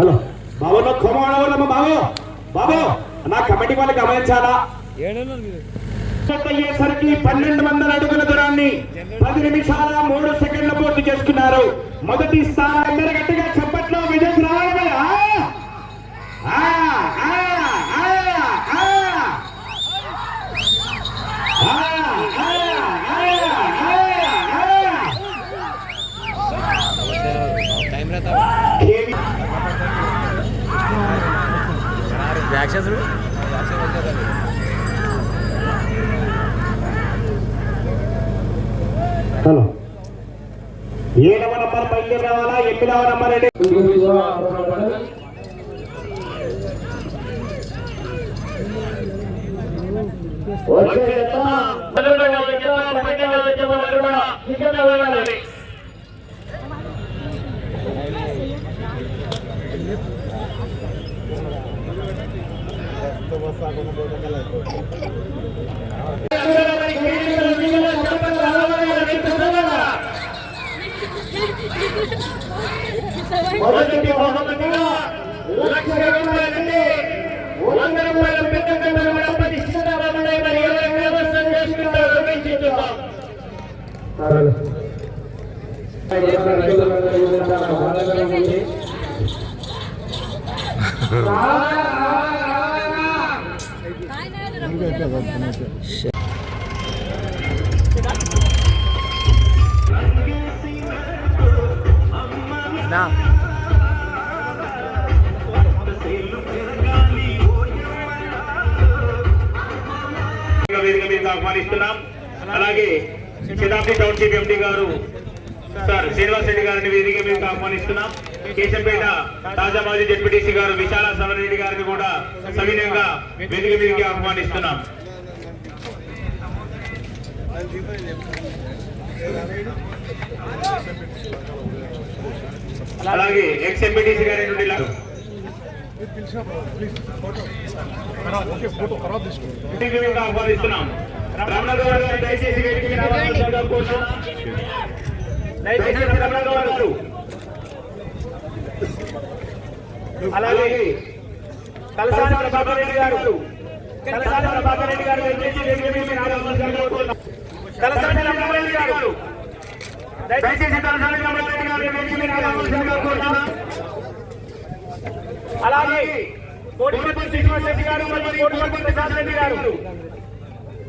Hello. బాబులో కొమ్మ బాబు? బాబు నా committee వాళ్ళు గమనించాలా? అయ్యేసరికి పన్నెండు వందల అడుగుల దూరాన్ని పది నిమిషాల మూడు సెకండ్ల పూర్తి చేసుకున్నారు. మొదటి స్థానం అందరూ గట్టిగా చెప్పట్లో విజయం రావాలి యాక్షన్ చూడు హలో. ఏ నెంబర్ నంబర్ పైకి రావాలా? ఎన్ని నెంబర్ నంబర్ అంటే వచ్చే ना వేదిక మీద ఆహ్వానిస్తున్నాం. అలాగే శతాబ్ది టౌన్షిప్ ఎండి గారు సార్ శ్రీనివాస్ రెడ్డి గారిని వేదిక మీద ఆహ్వానిస్తున్నాం కేశంపేట తాజా మాజీ డిప్యూటీసీ గారు విశాల సమరెడ్డి గారిని కూడా సవినయంగా వేదిక మీదకి ఆహ్వానిస్తున్నాం అలాగే ఎక్స్ ఎంపీటీసీ గారి నుండి ఆహ్వానిస్తున్నాం అలాగే కలసాని ప్రభాకర్ రెడ్డి గారు కలసాని ప్రభాకర్ గారు దయచేసి రెడ్డి కలసాని ప్రభాకర్ రెడ్డి గారు దయచేసి కలసాని ప్రభాకర్ రెడ్డి గారు వెంటనే రావాల్సిందిగా కోరుతున్నాం అలాగే కోటిపల్లి శ్రీనివాస్ రెడ్డి గారు మరియు కోటిపల్లి ప్రసాద్ గారు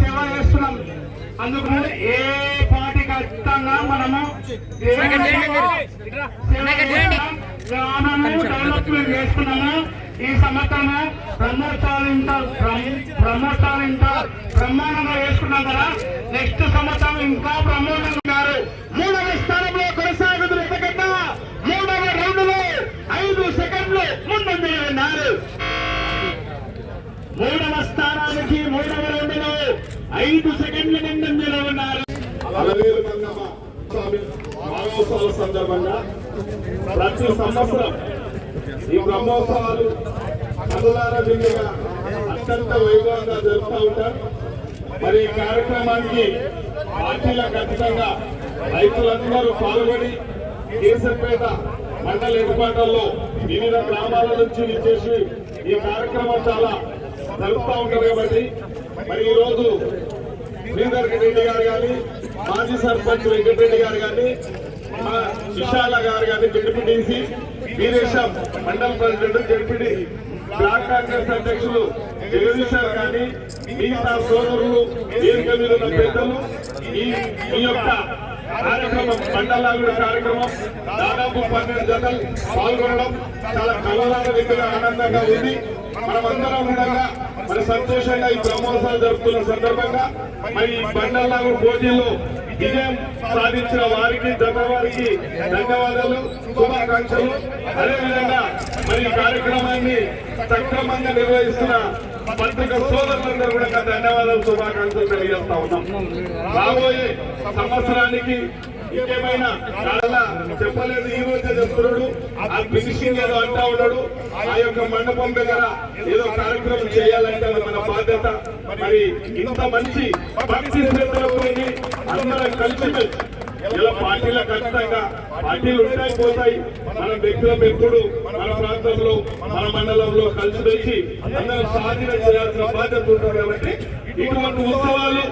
సేవ చేస్తున్నాం. అందుకు ఏ పార్టీ ఖచ్చితంగా మనము డెవలప్మెంట్ చేస్తున్నాము. ఈ సంవత్సరము బ్రహ్మోత్సవాలింత బ్రహ్మోత్సవాలింత బ్రహ్మాండంగా వేసుకున్నాం కదా. నెక్స్ట్ సంవత్సరం ఇంకా బ్రహ్మోత్సవం గారు మూడవ ఐదు సెకండ్ల ముందంజలో ఉన్నారు. అలవేలు మంగమ్మ స్వామి సందర్భంగా ప్రతి సంవత్సరం ఈ బ్రహ్మోత్సవాలు కనులార విందుగా అత్యంత వైభవంగా జరుపుతూ ఉంటారు మరి ఈ కార్యక్రమానికి పార్టీలకు ఖచ్చితంగా రైతులందరూ పాల్గొని కేసరిపేట మండల ఏర్పాట్లలో వివిధ గ్రామాల నుంచి విచ్చేసి ఈ కార్యక్రమం చాలా జరుపుతూ ఉంటారు కాబట్టి మరి ఈరోజు శ్రీధర్ రెడ్డి గారు కానీ మాజీ సర్పంచ్ వెంకటరెడ్డి గారు కానీ మా విశాల గారు కానీ జడ్పీటీసీ వీరేశం మండల ప్రెసిడెంట్ జడ్పీటీ బ్లాక్ కాంగ్రెస్ అధ్యక్షులు జగదీశ్వర్ కానీ మిగతా సోదరులు వేదిక మీద ఉన్న పెద్దలు ఈ ఈ యొక్క కార్యక్రమం మండలాల కార్యక్రమం దాదాపు పన్నెండు జతలు పాల్గొనడం చాలా కలవరాల కలలాగా ఆనందంగా ఉంది. మనమందరం కూడా మరి సంతోషంగా ఈ బ్రహ్మోత్సవాలు జరుపుతున్న సందర్భంగా మరి ఈ బండల్లాగు పోటీల్లో విజయం సాధించిన వారికి జత వారికి ధన్యవాదాలు శుభాకాంక్షలు. అదేవిధంగా మరి ఈ కార్యక్రమాన్ని సక్రమంగా నిర్వహిస్తున్న పత్రిక సోదరులందరూ కూడా ధన్యవాదాలు శుభాకాంక్షలు తెలియజేస్తా ఉన్నాం. రాబోయే సంవత్సరానికి ఇంకేమైనా చెప్పలేదు ఈ రోజే చెప్తున్నాడు. ఆ ఫినిషింగ్ ఏదో అంటా ఉన్నాడు. ఆ యొక్క మండపం దగ్గర ఏదో కార్యక్రమం చేయాలంటే మన బాధ్యత. మరి ఇంత మంచి భక్తి శ్రద్ధలకు అందరం కలిసి ఇలా పార్టీల ఖచ్చితంగా పార్టీలు ఉంటాయి పోతాయి. మన వ్యక్తులం ఎప్పుడు మన ప్రాంతంలో మన మండలంలో కలిసి వచ్చి అందరం సాధన చేయాల్సిన బాధ్యత ఉంటుంది కాబట్టి ఇటువంటి ఉత్సవాలు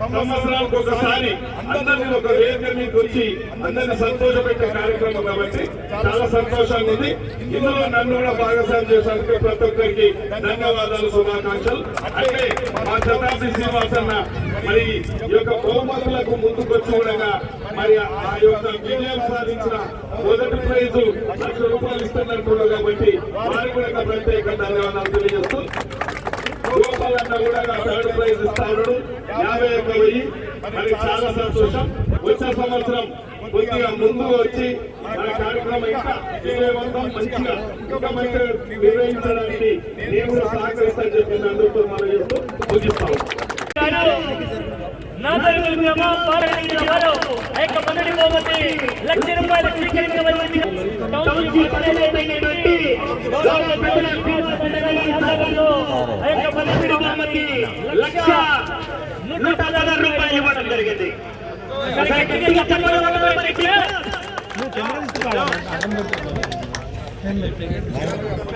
సంవత్సరాలకు ఒకసారి అందరినీ ఒక వేదిక మీకు వచ్చి అందరినీ సంతోషపెట్టే కార్యక్రమం కాబట్టి చాలా సంతోషంగా ఉంది. ఇందులో నన్ను కూడా భాగస్వామ్యం చేసినందుకు ప్రతి ఒక్కరికి ధన్యవాదాలు శుభాకాంక్షలు. అయితే మా శతాబ్ది శ్రీనివాసన్న మరి ఈ యొక్క బహుమతులకు ముందుకొచ్చి ఉండగా మరి ఆ యొక్క విజయం సాధించిన మొదటి ప్రైజు లక్ష రూపాయలు ఇస్తున్నట్టున్నారు కాబట్టి వారికి కూడా ప్రత్యేక ధన్యవాదాలు తెలియజేస్తూ. గోపాల్ అన్న కూడా థర్డ్ ప్రైజ్ ఇస్తారు ఉన్నాడు యాభై ఒక్క వెయ్యి మరి చాలా సంతోషం. వచ్చే సంవత్సరం కొద్దిగా ముందు వచ్చి మన కార్యక్రమం ఇంకా విజయవంతం మంచిగా ఇంకా మంచిగా నిర్వహించడానికి నేను కూడా సహకరిస్తాను చెప్పి అందరితో మనం చేస్తూ పూజిస్తాము లక్ష రూపాయలు పారాయణ వారు ఆ యొక్క మొదటి బహుమతి లక్ష రూపాయలు స్వీకరించబడింది టౌన్షిప్ అయినటువంటి గౌరవ పెద్దల శ్రీనివాస రెడ్డి ఆధ్వర్యంలో ఆ యొక్క మొదటి బహుమతి లక్ష నూట పదహారు రూపాయలు ఇవ్వడం జరిగింది గట్టిగా చెప్పడం వల్ల మనకి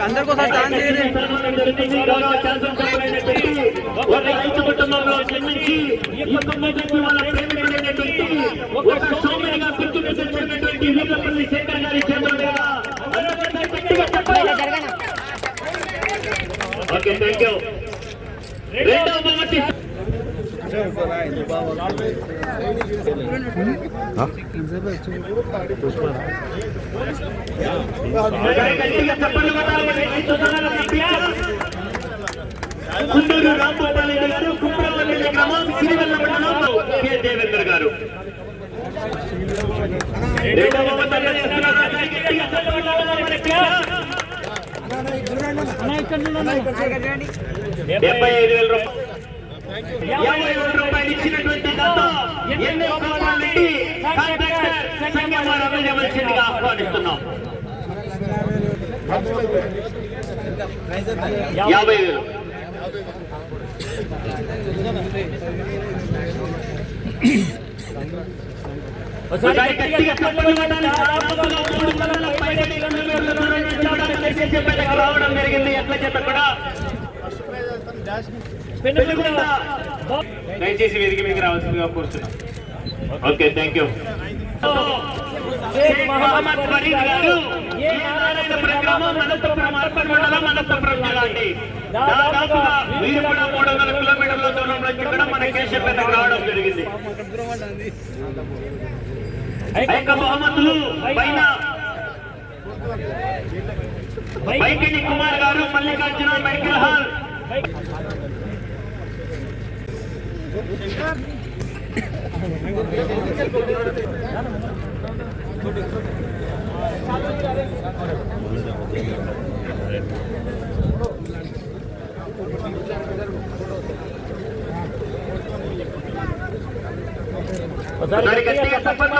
అందరికీ ఒకసారి ఛాన్స్ ఇవ్వండి. సన్మానం జరుగుతుంది. గౌరవ శాసనసభ్యులైనటువంటి ఒక రైతు కుటుంబంలో జన్మించి ఈ కుటుంబానికి వాళ్ళ ప్రేమికులైనటువంటి ఒక సోమరిగా గుర్తుకు తెచ్చినటువంటి వీరపల్లి శేఖర్ గారి చేతులుగా అందరికీ గట్టిగా చెప్పాలి. ఓకే థ్యాంక్ యూ రెండవ బహుమతి గట్టిగా రాంగోపాల్ రెడ్డి గారు కుమ్రవల్లి గ్రామం సిరివెల్ల మండలం కె దేవేంద్ర గారు రెండవ బహుమతి చేస్తున్నారు. గట్టిగా చెప్పండి కొట్టాలి. గట్టిగా. డెబ్బై ఐదు వేల రూపాయలు ఇచ్చినటువంటి ఆహ్వానిస్తున్నాం యాభై వేలు ఒకసారి గట్టిగా చెప్పండి కొట్టాలి. దాదాపుగా మూడు వందల పైన కిలోమీటర్ల దూరం నుంచి రావడం జరిగింది ఎట్ల చేత కూడా. దయచేసి వేదిక మీకు రావాల్సిందిగా కోరుతున్నాం. Okay thank you Mohammed Farid garu A Narayanapuram గ్రామం అనంతపురం అర్పణ మండలం అనంతపురం జిల్లా అండి. దాదాపుగా వీరు కూడా మూడు వందల కిలోమీటర్ల దూరం నుంచి కూడా మన కేశపేటకు రావడం జరిగింది. ఆ యొక్క బహుమతులు పైన వైకిని కుమార్ గారు మల్లికార్జున మెడికల్ హాల్ ఒకసారి గట్టిగా తప్పకుండా మరి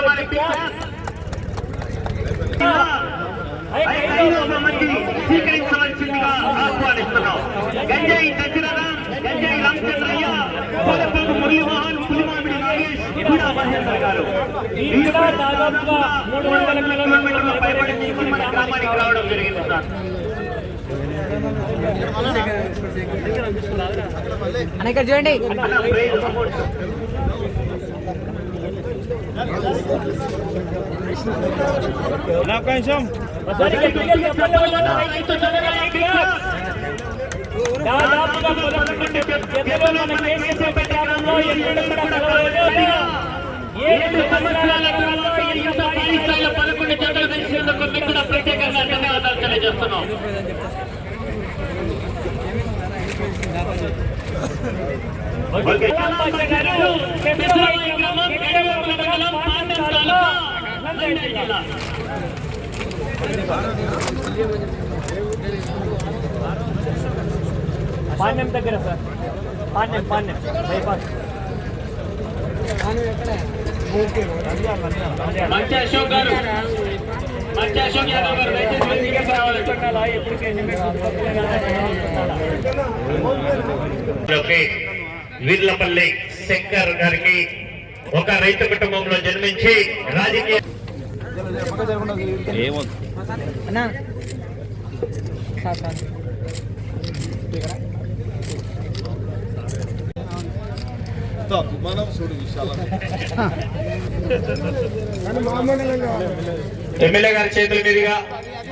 ఐదవ బహుమతి స్వీకరించవలసిందిగా ఆహ్వానిస్తున్నాం గంజాయి దశరథం గంజాయి రామచంద్రయ్య పూలపల్లి మురళీమోహన్ పులిమామిడి నాగేష్ కూడా మహేంద్ర గారు వీరు దాదాపుగా మూడు వందల కిలోమీటర్ల పైబడి నుంచి మన గ్రామానికి రావడం జరిగింది సార్ అన్న చూడండి. గట్టిగా. దాదాపుగా పదకొండు జతలు మన కేసీపేట గ్రామంలో ఎన్నడూ కూడా కలవలేదు. ఏడు సంవత్సరాల కాలంలో ఈ యొక్క భారీ స్థాయిలో పదకొండు జతలు తెలిసినందుకు మీకు కూడా ప్రత్యేకంగా ధన్యవాదాలు తెలియజేస్తున్నాం ఓకే. గారు, పాండ్యం దగ్గర సార్. పాండ్యం పాండ్యం. బైపాస్. మంచి అశోక్ గారు. మంచి అశోక్ యాదవ్ గారు దయచేసి రావాలి. వీర్లపల్లి శంకర్ గారికి ఒక రైతు కుటుంబంలో జన్మించి రాజకీయ ఎమ్మెల్యే గారి చేతుల మీదుగా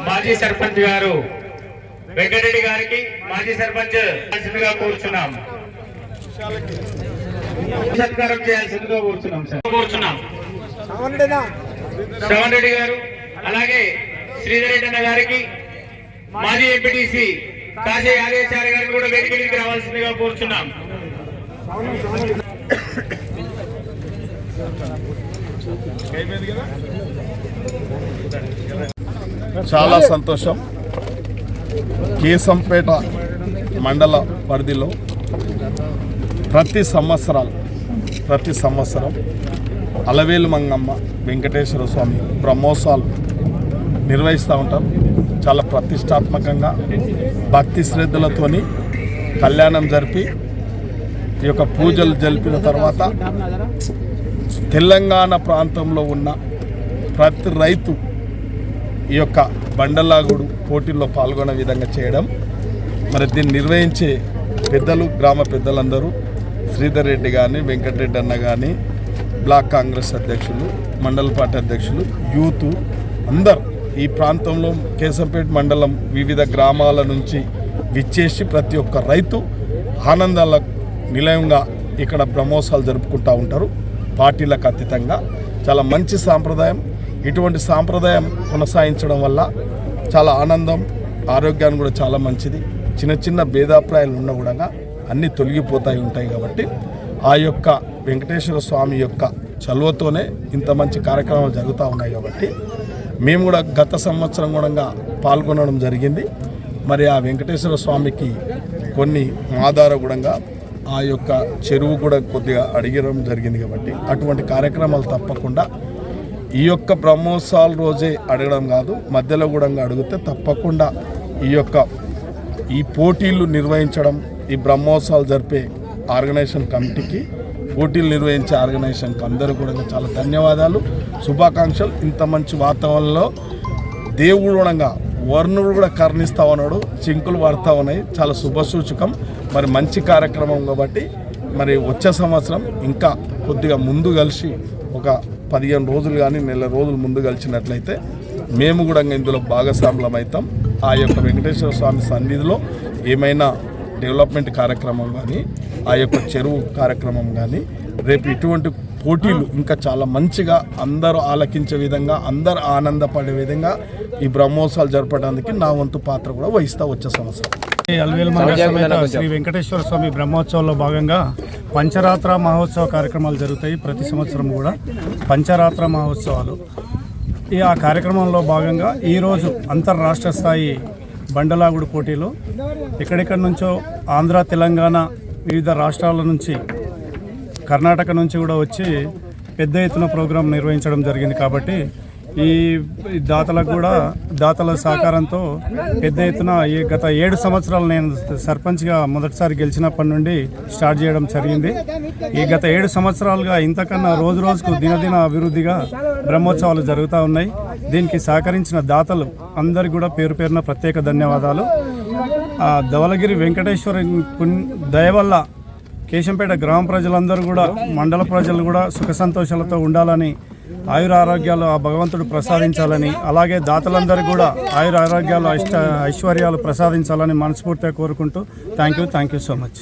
మాజీ సర్పంచ్ గారు వెంకటరెడ్డి గారికి మాజీ సర్పంచ్ కూర్చున్నాం. సత్కారం చేయాల్సిందిగా కూర్చున్నాం సార్. కూర్చున్నాం. శ్రవణ్ రెడ్డి గారు అలాగే శ్రీధర్ రెడ్డి అన్న గారికి మాజీ ఎంపీటీసీ కాశీ ఆదేశారి గారికి కూడా వేదిక మీదకి రావాల్సిందిగా కూర్చున్నాం. చాలా సంతోషం. కేశంపేట మండల పరిధిలో ప్రతి సంవత్సరాలు ప్రతి సంవత్సరం అలవేలు మంగమ్మ వెంకటేశ్వర స్వామి బ్రహ్మోత్సవాలు నిర్వహిస్తూ ఉంటాం. చాలా ప్రతిష్టాత్మకంగా భక్తి శ్రద్ధలతోని కళ్యాణం జరిపి ఈ యొక్క పూజలు జరిపిన తర్వాత తెలంగాణ ప్రాంతంలో ఉన్న ప్రతి రైతు ఈ యొక్క బండలాగుడు పోటీల్లో పాల్గొనే విధంగా చేయడం. మరి దీన్ని నిర్వహించే పెద్దలు గ్రామ పెద్దలందరూ శ్రీధర్ రెడ్డి కానీ వెంకటరెడ్డి అన్న కానీ బ్లాక్ కాంగ్రెస్ అధ్యక్షులు మండల పార్టీ అధ్యక్షులు యూత్ అందరు ఈ ప్రాంతంలో కేశంపేట మండలం వివిధ గ్రామాల నుంచి విచ్చేసి ప్రతి ఒక్క రైతు ఆనందాల నిలయంగా ఇక్కడ బ్రహ్మోత్సవాలు జరుపుకుంటూ ఉంటారు. పార్టీలకు అతీతంగా చాలా మంచి సాంప్రదాయం. ఇటువంటి సాంప్రదాయం కొనసాగించడం వల్ల చాలా ఆనందం ఆరోగ్యాన్ని కూడా చాలా మంచిది. చిన్న చిన్న భేదాభిప్రాయాలు ఉన్నా కూడా అన్నీ తొలగిపోతాయి ఉంటాయి కాబట్టి ఆ యొక్క వెంకటేశ్వర స్వామి యొక్క చలువతోనే ఇంత మంచి కార్యక్రమాలు జరుగుతూ ఉన్నాయి కాబట్టి మేము కూడా గత సంవత్సరం కూడా పాల్గొనడం జరిగింది. మరి ఆ వెంకటేశ్వర స్వామికి కొన్ని ఆధార గుణంగా ఆ యొక్క చెరువు కూడా కొద్దిగా అడిగడం జరిగింది కాబట్టి అటువంటి కార్యక్రమాలు తప్పకుండా ఈ యొక్క బ్రహ్మోత్సవాల రోజే అడగడం కాదు మధ్యలో కూడా అడిగితే తప్పకుండా ఈ యొక్క ఈ పోటీలు నిర్వహించడం ఈ బ్రహ్మోత్సవాలు జరిపే ఆర్గనైజేషన్ కమిటీకి పోటీలు నిర్వహించే ఆర్గనైజేషన్కి అందరూ కూడా చాలా ధన్యవాదాలు శుభాకాంక్షలు. ఇంత మంచి వాతావరణంలో దేవుడు కూడా వర్ణుడు కూడా కర్ణిస్తా ఉన్నాడు చింకులు పడతా ఉన్నాయి. చాలా శుభసూచకం. మరి మంచి కార్యక్రమం కాబట్టి మరి వచ్చే సంవత్సరం ఇంకా కొద్దిగా ముందు కలిసి ఒక పదిహేను రోజులు కానీ నెల రోజులు ముందు కలిసినట్లయితే మేము కూడా ఇందులో భాగస్వాములం అవుతాం ఆ యొక్క వెంకటేశ్వర స్వామి సన్నిధిలో ఏమైనా డెవలప్మెంట్ కార్యక్రమం కానీ ఆ యొక్క చెరువు కార్యక్రమం కానీ రేపు ఇటువంటి పోటీలు ఇంకా చాలా మంచిగా అందరూ ఆలకించే విధంగా అందరూ ఆనందపడే విధంగా ఈ బ్రహ్మోత్సవాలు జరపడానికి నా వంతు పాత్ర కూడా వహిస్తా వచ్చే సంవత్సరం. శ్రీ వెంకటేశ్వర స్వామి బ్రహ్మోత్సవంలో భాగంగా పంచరాత్ర మహోత్సవ కార్యక్రమాలు జరుగుతాయి ప్రతి సంవత్సరం కూడా. పంచరాత్ర మహోత్సవాలు. ఈ ఆ కార్యక్రమంలో భాగంగా ఈరోజు అంతర్రాష్ట్ర స్థాయి బండలాగుడు పోటీలో ఎక్కడెక్కడి నుంచో ఆంధ్ర తెలంగాణ వివిధ రాష్ట్రాల నుంచి కర్ణాటక నుంచి కూడా వచ్చి పెద్ద ఎత్తున ప్రోగ్రాం నిర్వహించడం జరిగింది కాబట్టి ఈ దాతలకు కూడా దాతల సహకారంతో పెద్ద ఎత్తున ఈ గత ఏడు సంవత్సరాలు నేను సర్పంచ్గా మొదటిసారి గెలిచినప్పటి నుండి స్టార్ట్ చేయడం జరిగింది. ఈ గత ఏడు సంవత్సరాలుగా ఇంతకన్నా రోజు రోజుకు దినదిన అభివృద్ధిగా బ్రహ్మోత్సవాలు జరుగుతూ ఉన్నాయి. దీనికి సహకరించిన దాతలు అందరి కూడా పేరు పేరున ప్రత్యేక ధన్యవాదాలు. ఆ ధవలగిరి వెంకటేశ్వర పుణ్- దయ వల్ల కేశంపేట గ్రామ ప్రజలందరూ కూడా మండల ప్రజలు కూడా సుఖ సంతోషాలతో ఉండాలని ఆయుర ఆరోగ్యాలు ఆ భగవంతుడు ప్రసాదించాలని అలాగే దాతలందరూ కూడా ఆయుర ఆరోగ్యాలు ఐశ్వర్యాలు ప్రసాదించాలని మనస్ఫూర్తిగా కోరుకుంటూ thank you thank you so much.